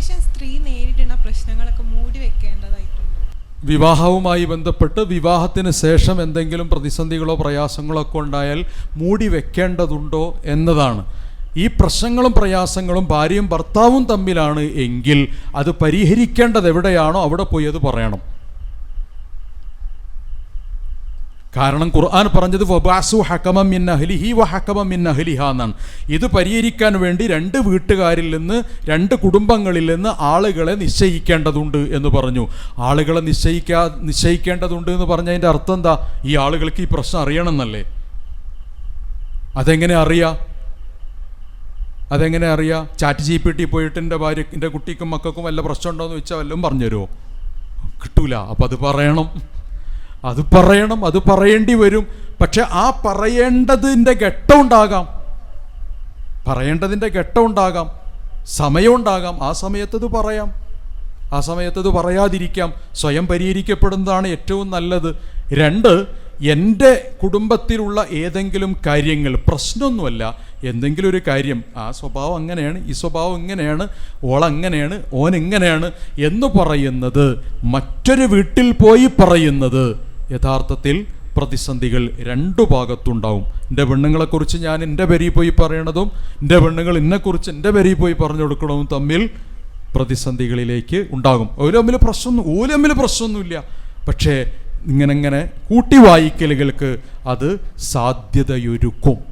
ശേഷം സ്ത്രീ നേരിടുന്ന പ്രശ്നങ്ങളൊക്കെ മൂടി വെക്കേണ്ടതായിട്ടുണ്ട്. വിവാഹവുമായി ബന്ധപ്പെട്ട് വിവാഹത്തിന് ശേഷം എന്തെങ്കിലും പ്രതിസന്ധികളോ പ്രയാസങ്ങളോ ഒക്കെ ഉണ്ടായാൽ മൂടി വെക്കേണ്ടതുണ്ടോ എന്നതാണ്. ഈ പ്രശ്നങ്ങളും പ്രയാസങ്ങളും ഭാര്യയും ഭർത്താവും തമ്മിലാണ് എങ്കിൽ അത് പരിഹരിക്കേണ്ടത് എവിടെയാണോ അവിടെ പോയി അത് പറയണം. കാരണം ഖുർആൻ പറഞ്ഞത് വബാസു ഹക്കമം മിൻ അഹ്ലിഹി വ ഹക്കമം മിൻ അഹ്ലിഹ എന്നാണ്. ഇത് പരിഹരിക്കാൻ വേണ്ടി രണ്ട് വീട്ടുകാരിൽ നിന്ന് രണ്ട് കുടുംബങ്ങളിൽ നിന്ന് ആളുകളെ നിശ്ചയിക്കേണ്ടതുണ്ട് എന്ന് പറഞ്ഞു. ആളുകളെ നിശ്ചയിക്കാ നിശ്ചയിക്കേണ്ടതുണ്ട് എന്ന് പറഞ്ഞതിന്റെ അർത്ഥം എന്താ? ഈ ആളുകൾക്ക് ഈ പ്രശ്നം അറിയണമെന്നല്ലേ? അതെങ്ങനെ അറിയാം? അതെങ്ങനെ അറിയാം? ചാറ്റ് ജി പി ടി പോയിട്ട് എന്റെ ഭാര്യ എന്റെ കുട്ടിക്കും മക്കൾക്കും വല്ല പ്രശ്നമുണ്ടോ എന്ന് വെച്ചാൽ വല്ലതും പറഞ്ഞു തരുമോ കിട്ടൂല. അപ്പം അത് പറയണം. അത് പറയണം അത് പറയേണ്ടി വരും. പക്ഷെ ആ പറയേണ്ടതിന്റെ ഘട്ടമുണ്ടാകാം. പറയേണ്ടതിന്റെ ഘട്ടമുണ്ടാകാം. സമയമുണ്ടാകാം. ആ സമയത്തത് പറയാം. ആ സമയത്തത് പറയാതിരിക്കാം. സ്വയം പരിഹരിക്കപ്പെടുന്നതാണ് ഏറ്റവും നല്ലത്. രണ്ട് എന്റെ കുടുംബത്തിലുള്ള ഏതെങ്കിലും കാര്യങ്ങൾ പ്രശ്നമൊന്നുമല്ല. എന്തെങ്കിലും ഒരു കാര്യം ആ സ്വഭാവം അങ്ങനെയാണ് ഈ സ്വഭാവം ഇങ്ങനെയാണ് ഓൾ അങ്ങനെയാണ് ഓൻ ഇങ്ങനെയാണ് എന്ന് പറയുന്നത് മറ്റൊരു വീട്ടിൽ പോയി പറയുന്നത് യഥാർത്ഥത്തിൽ പ്രതിസന്ധികൾ രണ്ടു ഭാഗത്തുണ്ടാവും. എന്റെ പെണ്ണുങ്ങളെക്കുറിച്ച് ഞാൻ എന്റെ പേരിൽ പോയി പറയണതും എന്റെ പെണ്ണുങ്ങൾ എന്നെക്കുറിച്ച് എന്റെ പേരിൽ പോയി പറഞ്ഞു കൊടുക്കണതും തമ്മിൽ പ്രതിസന്ധികളിലേക്ക് ഉണ്ടാകും. ഓരോ തമ്മിൽ പ്രശ്നമൊന്നും ഓരോ തമ്മിൽ പ്രശ്നമൊന്നുമില്ല. പക്ഷേ ഇങ്ങനെ ഇങ്ങനെ കൂട്ടി വായിക്കലുകൾക്ക് അത് സാധ്യതയൊരുക്കും.